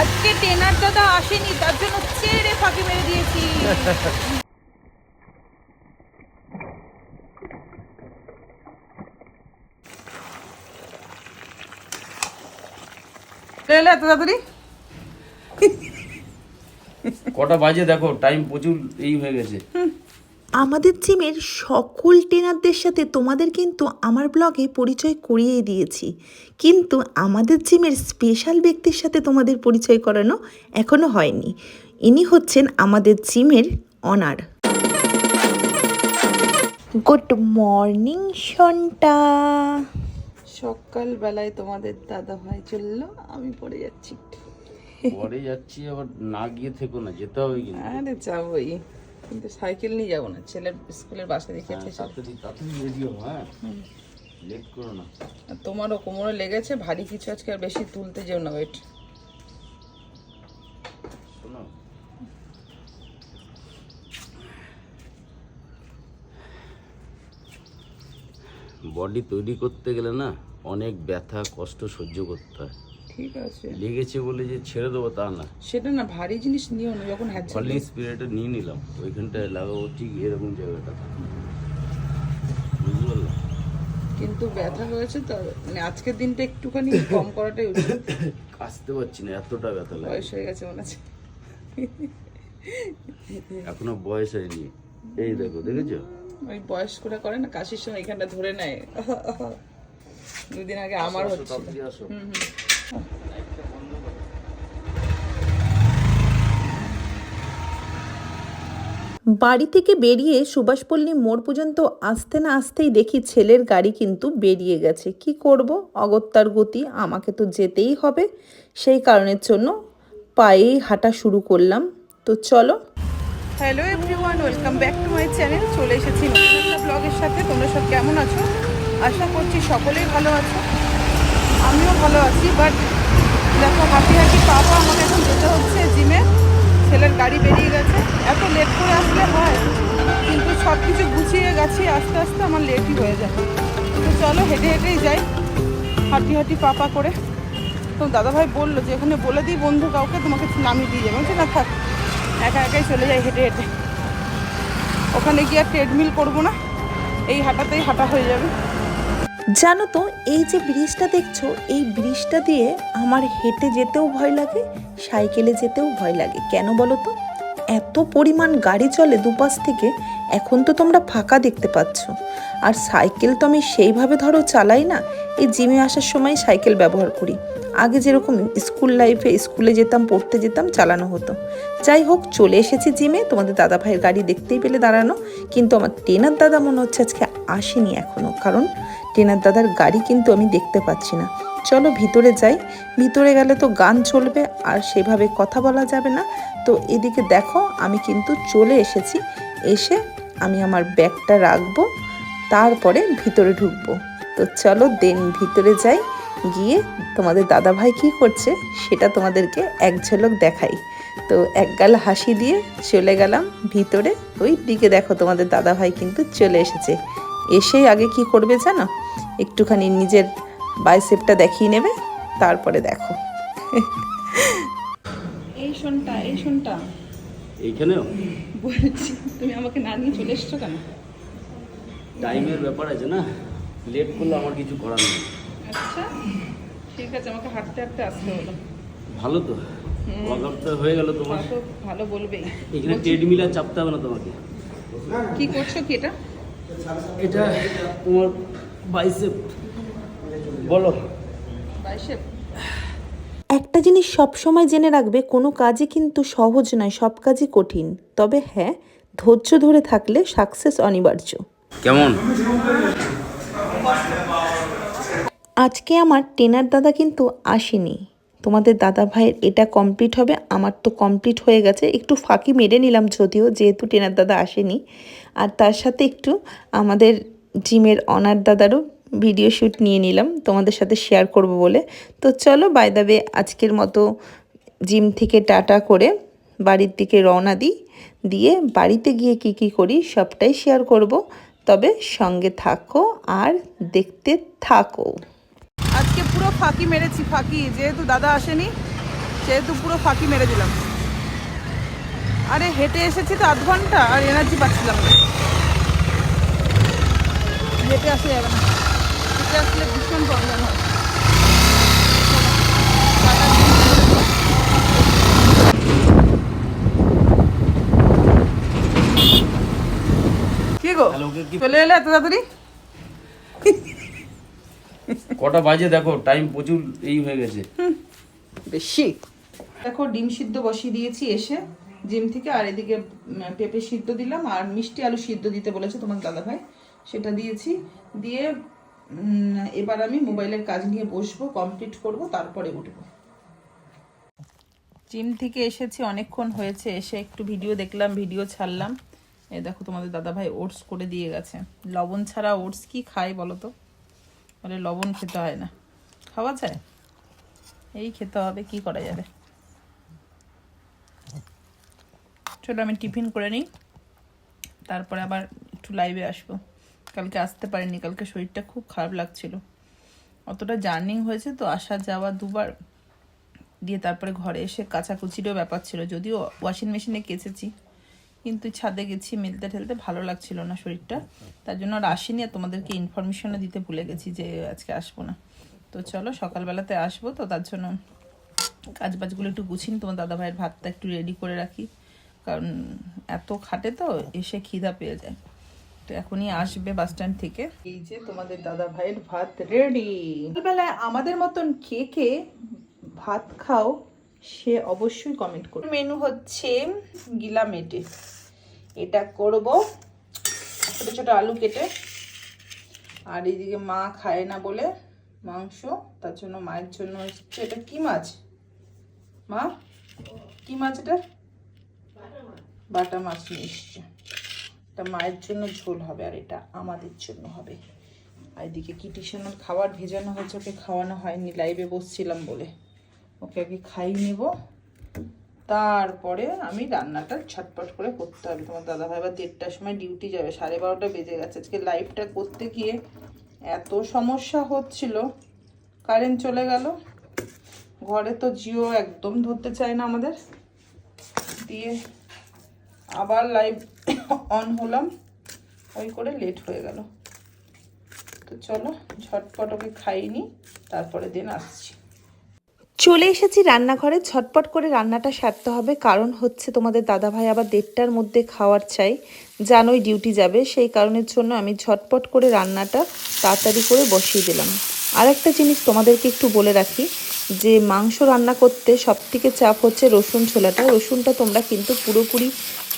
আজকে টেনার দাদা আসেনি তার জন্য চেড়ে ফাঁকি মেরে দিয়েছি। এলে এত তাড়াতাড়ি? কটা বাজে দেখো টাইম প্রচুর এই হয়ে গেছে। আমাদের জিমের সকল ট্রেনারদের সাথে তোমাদের কিন্তু আমার ব্লগে পরিচয় করিয়ে দিয়েছি। কিন্তু আমাদের জিমের স্পেশাল ব্যক্তির সাথে তোমাদের পরিচয় করানো এখনও হয়নি। ইনি হচ্ছেন আমাদের জিমের অনার গুড মর্নিং সন্টা সকালবেলায় তোমাদের দাদা ভাই চলল আমি পড়ে যাচ্ছি একটু। পরে যাচ্ছি আবার না গিয়ে থেকো না যেতে হবে কিন্তু। আরে যাবোই। কিন্তু সাইকেল নিয়ে যাব না। ছেলের স্কুলের বাসা দেখে হ্যাঁ, হ্যাঁ। লেট করো না। আর তোমারও কোমরে লেগেছে ভারী কিছু আজকে আর বেশি তুলতে যেও না ওয়েট। বডি তৈরি করতে গেলে না অনেক ব্যথা কষ্ট সহ্য করতে হয়। ঠিক আছে। লেগেছে বলে যে ছেড়ে দেবো তা না। সেটা না ভারী জিনিস নিও না যখন হ্যাচ্ছে ফলিং স্পিরিটে নিয়ে নিলাম ওইখানটায় লাগাবো ঠিক এরকম জায়গাটা। বুঝতে পারলাম কিন্তু ব্যথা হয়েছে তো মানে আজকের দিনটা একটুখানি কম করাটাই উচিত। কাশতে পারছি না এতটা ব্যথা লাগে। বয়স হয়ে গেছে মনে আছে এখনও বয়স হয়নি। এই দেখো দেখেছ? ওই বয়স করে করে না কাশির সময় এখানটা ধরে নেয়। দুদিন আগে আমার হচ্ছে তাড়াতাড়ি আসো। বাড়ি থেকে বেরিয়ে সুভাষপল্লী মোড় পর্যন্ত আসতে না আসতেই দেখি ছেলের গাড়ি কিন্তু বেরিয়ে গেছে। কি করব? অগত্যার গতি আমাকে তো যেতেই হবে। সেই কারণের জন্য পায়েই হাঁটা শুরু করলাম। তো চলো। Hello everyone welcome back to my channel চলে এসেছি ব্লগের সাথে। তোমরা সব কেমন আছো? আশা করছি সকলেই ভালো আছো। ভালো আছি বাট দেখো হাঁটি হাঁটি পাবো আমাকে এখন যেতে হচ্ছে জিমে ছেলের গাড়ি বেরিয়ে গেছে। এত লেট করে আসলে হয়, কিন্তু সব কিছু গুছিয়ে গেছি আস্তে আস্তে আমার লেটই হয়ে যায়। তো চলো, হেঁটে হেঁটেই যাই হাঁটি হাঁটি পাপা করে। তো দাদাভাই বলল যে, এখানে বলে দিই বন্ধু কাউকে, তোমাকে নামিয়ে দিয়ে যাবে। বলছি, না থাক, একা একাই চলে যাই হেঁটে হেঁটে। ওখানে গিয়ে আর ট্রেডমিল করব না। এই হাঁটাতেই হাঁটা হয়ে যাবে। জানো তো, এই যে ব্রিজটা দেখছ, এই ব্রিজটা দিয়ে আমার হেঁটে যেতেও ভয় লাগে, সাইকেলে যেতেও ভয় লাগে। কেন বলো তো? এত পরিমাণ গাড়ি চলে দুপাশ থেকে, এখন তো তোমরা ফাঁকা দেখতে পাচ্ছ। আর সাইকেল তো আমি সেইভাবে ধরো চালাই না, এই জিমে আসার সময় সাইকেল ব্যবহার করি। আগে যেরকম স্কুল লাইফে স্কুলে যেতাম, পড়তে যেতাম, চালানো হতো। যাই হোক, চলে এসেছি জিমে। তোমাদের দাদা ভাইয়ের গাড়ি দেখতেই পেলে দাঁড়ানো। কিন্তু আমার টেনার দাদা মনে হচ্ছে আজকে আসেনি এখনও কারণ টেনার দাদার গাড়ি কিন্তু আমি দেখতে পাচ্ছি না। চলো ভিতরে যাই। ভিতরে গেলে তো গান চলবে, আর সেভাবে কথা বলা যাবে না। তো এদিকে দেখো, আমি কিন্তু চলে এসেছি। এসে আমি আমার ব্যাগটা রাখব, তারপরে ভিতরে ঢুকবো। তো চলো দেন ভিতরে যাই। গিয়ে তোমাদের দাদা ভাই কী করছে সেটা তোমাদেরকে এক ঝলক দেখাই। তো এক গাল হাসি দিয়ে চলে গেলাম ভিতরে। ওই দিকে দেখো তোমাদের দাদা ভাই কিন্তু চলে এসেছে। এসেই আগে কি করবে জানো? একটুখানি নিজের বাইসেপটা দেখিয়ে নেবে তারপরে দেখো। এই শোনটা এই শোনটা। এইখানেও? বলছি তুমি আমাকে না নিয়ে চলে এসছো কেন? টাইমের ব্যাপার আছে না লেট করলে আমার কিছু করার নেই। আচ্ছা ঠিক আছে আমাকে হাঁটতে হাঁটতে আসতে হলো। ভালো তো হয়ে গেল তোমার। ভালো বলবেই। এখানে ট্রেডমিল আর চাপতে হবে না তোমাকে। কি করছ কি এটা? এটা তোমার বাইসেপ বলো। বাইশেপ একটা জিনিস সব সময় জেনে রাখবে কোনো কাজই কিন্তু সহজ নয় সব কাজই কঠিন। তবে হ্যাঁ ধৈর্য ধরে থাকলে সাকসেস অনিবার্য। কেমন? আজকে আমার টেনার দাদা কিন্তু আসেনি। তোমাদের দাদা ভাইয়ের এটা কমপ্লিট হবে, আমার তো কমপ্লিট হয়ে গেছে। একটু ফাঁকি মেরে নিলাম যদিও, যেহেতু টেনার দাদা আসেনি। আর তার সাথে একটু আমাদের জিমের অনার দাদারও ভিডিও শ্যুট নিয়ে নিলাম, তোমাদের সাথে শেয়ার করব বলে। তো চলো বাই দাবে আজকের মতো জিম থেকে টাটা করে বাড়ির দিকে রওনা দিই। দিয়ে বাড়িতে গিয়ে কি কি করি, সবটাই শেয়ার করব। তবে সঙ্গে থাকো আর দেখতে থাকো। পুরো ফাঁকি মেরেছি ফাঁকি। যেহেতু দাদা আসেনি সেহেতু পুরো ফাঁকি মেরে দিলাম। আরে হেঁটে এসেছি তো আধ ঘণ্টা আর এনার্জি পাচ্ছিলাম না। হেঁটে আসা যাবে না। হেঁটে আসলে ভীষণ প্রবলেম হয়। চলে এলে এত তাড়াতাড়ি? কটা বাজে দেখো টাইম প্রচুর এই হয়ে গেছে। বেশি। দেখো ডিম সিদ্ধ বসিয়ে দিয়েছি এসে জিম থেকে আর এদিকে পেঁপে সিদ্ধ দিলাম আর মিষ্টি আলু সিদ্ধ দিতে বলেছে তোমার দাদা ভাই সেটা দিয়েছি। দিয়ে এবার আমি মোবাইলের কাজ নিয়ে বসবো কমপ্লিট করব তারপরে উঠবো। জিম থেকে এসেছি অনেকক্ষণ হয়েছে এসে একটু ভিডিও দেখলাম ভিডিও ছাড়লাম। এই দেখো তোমাদের দাদা ভাই ওটস করে দিয়ে গেছে। লবণ ছাড়া ওটস কি খায় বলো তো? বলে লবণ খেতে হয় না। খাওয়া যায়? এই খেতে হবে, কি করা যাবে? চলো আমি টিফিন করে নিই। তারপরে আবার একটু লাইভে আসব। কালকে আসতে পারিনি, কালকে শরীরটা খুব খারাপ লাগছিল। অতটা জার্নিং হয়েছে তো, আসা যাওয়া দুবার। দিয়ে তারপরে ঘরে এসে কাচাকুচিরও ব্যাপার ছিল, যদিও ওয়াশিং মেশিনে কেচেছি। কিন্তু ছাদে গেছি মেলতে ঠেলতে ভালো লাগছিল না শরীরটা। তার জন্য আর আসিনি আর তোমাদেরকে ইনফরমেশনও দিতে ভুলে গেছি যে আজকে আসব না। তো চলো সকালবেলাতে আসব তো তার জন্য কাজ বাজগুলো একটু গুছিয়ে নিই, তোমার দাদা ভাইয়ের ভাতটা একটু রেডি করে রাখি। কারণ এত খাটে তো এসে খিদা পেয়ে যায়। তো এখনই আসবে বাস স্ট্যান্ড থেকে। এই যে তোমাদের দাদা ভাইয়ের ভাত রেডি বেলায় আমাদের মতন কে কে ভাত খাও সে অবশ্যই কমেন্ট করো মেনু হচ্ছে গিলা মেটে। এটা করব। ছোট ছোট আলু কেটে। আর এইদিকে মা খায় না বলে মাংস। তার জন্য মায়ের জন্য হচ্ছে এটা কি মাছ? মা, কি মাছ এটা? বাটা মাছ নিয়ে এটা মায়ের জন্য ঝোল হবে আর এটা আমাদের জন্য হবে। আর এদিকে কিটিশনের খাবার ভেজানো হয়েছে ওকে খাওয়ানো হয়নি। লাইভে বসছিলাম বলে। ওকে আগে খাইয়ে নেব। তারপরে আমি রান্নাটা ছটপট করে করতে হবে। তোমার দাদা ভাই আবার দেড়টার সময় ডিউটি যাবে, সাড়ে বারোটা বেজে গেছে। আজকে লাইভটা করতে গিয়ে এত সমস্যা হচ্ছিল। কারেন্ট চলে গেল। ঘরে তো জিও একদম ধরতে চায় না আমাদের। দিয়ে আবার লাইভ অন হলাম। ওই করে লেট হয়ে গেল। তো চলো, ঝটপট ওকে খাইনি তারপরে দিন আসছি। চলে এসেছি রান্নাঘরে, ঝটপট করে রান্নাটা সারতে হবে। কারণ হচ্ছে তোমাদের দাদাভাই আবার দেড়টার মধ্যে খাওয়ার চাই। জানোই ডিউটি যাবে, সেই কারণের জন্য আমি ঝটপট করে রান্নাটা তাড়াতাড়ি করে বসিয়ে দিলাম। আর একটা জিনিস তোমাদেরকে একটু বলে রাখি, যে মাংস রান্না করতে সবথেকে চাপ হচ্ছে রসুন ছোলাটা। রসুনটা তোমরা কিন্তু পুরোপুরি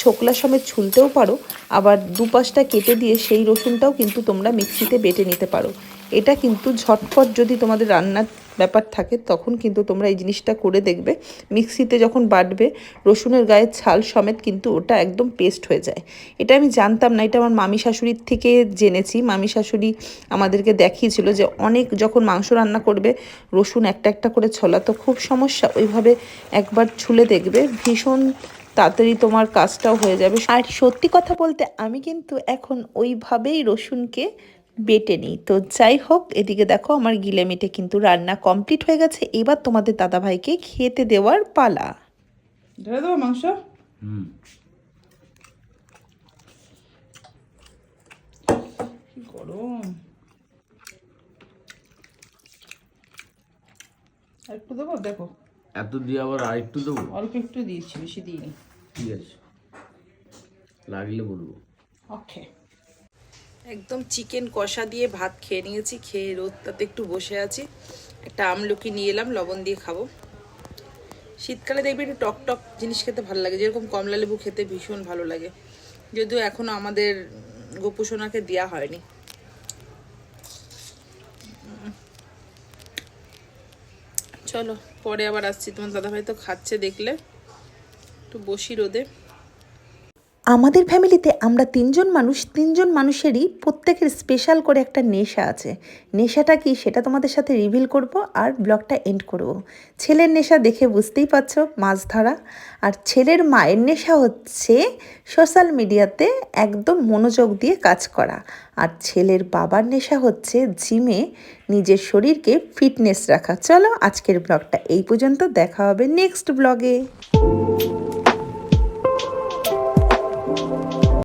ছোকলা সমেত ছুলতেও পারো, আবার দুপাশটা কেটে দিয়ে সেই রসুনটাও কিন্তু তোমরা মিক্সিতে বেটে নিতে পারো। এটা কিন্তু ঝটপট যদি তোমাদের রান্নার ব্যাপার থাকে, তখন কিন্তু তোমরা এই জিনিসটা করে দেখবে। মিক্সিতে যখন বাটবে, রসুনের গায়ে ছাল সমেত কিন্তু ওটা একদম পেস্ট হয়ে যায়। এটা আমি জানতাম না, এটা আমার মামি শাশুড়ির থেকে জেনেছি। মামি শাশুড়ি আমাদেরকে দেখিয়েছিল যে অনেক যখন মাংস রান্না করবে, রসুন একটা একটা করে ছলা, তো খুব সমস্যা। ওইভাবে একবার ছুলে দেখবে, ভীষণ তাড়াতাড়ি তোমার কাজটাও হয়ে যাবে। আর সত্যি কথা বলতে, আমি কিন্তু এখন ওইভাবেই রসুনকে বেটে নিই। তো যাই হোক এদিকে দেখো আমার গিলে মেটে কিন্তু রান্না কমপ্লিট হয়ে গেছে। এবার তোমাদের দাদাভাইকে খেতে দেওয়ার পালা। ধরে দেবো মাংস? হুম। কি গরম। আর একটু দেবো? দেখো। এত দিয়ে আবার আরেকটু দেবো? অল্প একটু দিয়েছি বেশি দিইনি। ঠিক আছে। লাগলে বলব। ওকে। একদম চিকেন কষা দিয়ে ভাত খেয়ে নিয়েছি, খেয়ে রোদটাতে একটু বসে আছি। একটা আমলকি নিয়ে এলাম, লবণ দিয়ে খাব। শীতকালে দেখবি একটু টক টক জিনিস খেতে ভালো লাগে, যেরকম কমলা লেবু খেতে ভীষণ ভালো লাগে। যদিও এখনও আমাদের গোপুসোনাকে দেওয়া হয়নি। চলো, পরে আবার আসছি। তোমার দাদাভাই তো খাচ্ছে দেখলে। একটু বসি রোদে। আমাদের ফ্যামিলিতে আমরা তিনজন মানুষ, তিনজন মানুষেরই প্রত্যেকের স্পেশাল করে একটা নেশা আছে। নেশাটা কি সেটা তোমাদের সাথে রিভিল করব আর ব্লগটা এন্ড করব। ছেলের নেশা দেখে বুঝতেই পারছ, মাছ ধরা। আর ছেলের মায়ের নেশা হচ্ছে সোশ্যাল মিডিয়াতে একদম মনোযোগ দিয়ে কাজ করা। আর ছেলের বাবার নেশা হচ্ছে জিমে নিজের শরীরকে ফিটনেস রাখা। চলো আজকের ব্লগটা এই পর্যন্ত, দেখা হবে নেক্সট ব্লগে